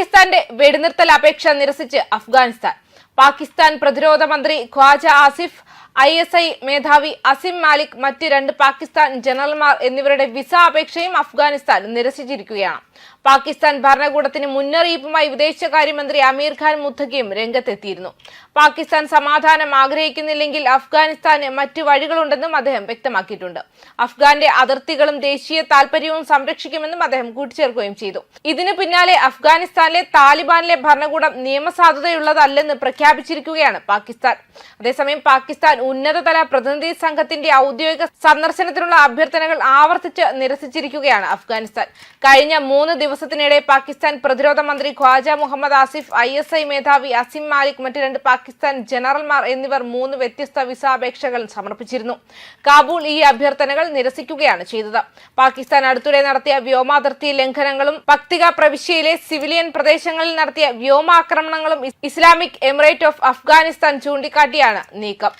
പാകിസ്ഥാന്റെ വെടിനിർത്തൽ അപേക്ഷ നിരസിച്ച് അഫ്ഗാനിസ്ഥാൻ. പാകിസ്ഥാൻ പ്രതിരോധ മന്ത്രി Khawaja Asif I S I മേധാവി അസിം മാലിക് മറ്റ് രണ്ട് പാകിസ്ഥാൻ ജനറൽമാർ എന്നിവരുടെ വിസ അപേക്ഷയും അഫ്ഗാനിസ്ഥാൻ നിരസിച്ചിരിക്കുകയാണ്. പാകിസ്ഥാൻ ഭരണകൂടത്തിന് മുന്നറിയിപ്പുമായി വിദേശകാര്യമന്ത്രി അമീർ ഖാൻ മുത്തഖിയും രംഗത്തെത്തിയിരുന്നു. പാകിസ്ഥാൻ സമാധാനം ആഗ്രഹിക്കുന്നില്ലെങ്കിൽ അഫ്ഗാനിസ്ഥാന് മറ്റ് വഴികളുണ്ടെന്നും അദ്ദേഹം വ്യക്തമാക്കിയിട്ടുണ്ട്. അഫ്ഗാന്റെ അതിർത്തികളും ദേശീയ താൽപര്യവും സംരക്ഷിക്കുമെന്നും അദ്ദേഹം കൂട്ടിച്ചേർക്കുകയും ചെയ്തു. ഇതിനു പിന്നാലെ അഫ്ഗാനിസ്ഥാനിലെ താലിബാനിലെ ഭരണകൂടം നിയമസാധുതയുള്ളതല്ലെന്ന് പ്രഖ്യാപിച്ചിരിക്കുകയാണ് പാകിസ്ഥാൻ. അതേസമയം പാകിസ്ഥാൻ ഉന്നതതല പ്രതിനിധി സംഘത്തിന്റെ ഔദ്യോഗിക സന്ദർശനത്തിനുള്ള അഭ്യർത്ഥനകൾ ആവർത്തിച്ച് നിരസിച്ചിരിക്കുകയാണ് അഫ്ഗാനിസ്ഥാൻ. കഴിഞ്ഞ മൂന്ന് ദിവസത്തിനിടെ പാകിസ്ഥാൻ പ്രതിരോധ മന്ത്രി Khawaja Muhammad Asif I S I മേധാവി അസിം മാലിക് മറ്റ് രണ്ട് പാകിസ്ഥാൻ ജനറൽമാർ എന്നിവർ മൂന്ന് വ്യത്യസ്ത വിസാപേക്ഷകൾ സമർപ്പിച്ചിരുന്നു. കാബൂൾ ഈ അഭ്യർത്ഥനകൾ നിരസിക്കുകയാണ് ചെയ്തത്. പാകിസ്ഥാൻ അടുത്തിടെ നടത്തിയ വ്യോമാതിർത്തി ലംഘനങ്ങളും പക്തിക പ്രവിശ്യയിലെ സിവിലിയൻ പ്രദേശങ്ങളിൽ നടത്തിയ വ്യോമാക്രമണങ്ങളും ഇസ്ലാമിക് എമിറേറ്റ് ഓഫ് അഫ്ഗാനിസ്ഥാൻ ചൂണ്ടിക്കാട്ടിയാണ് നീക്കം.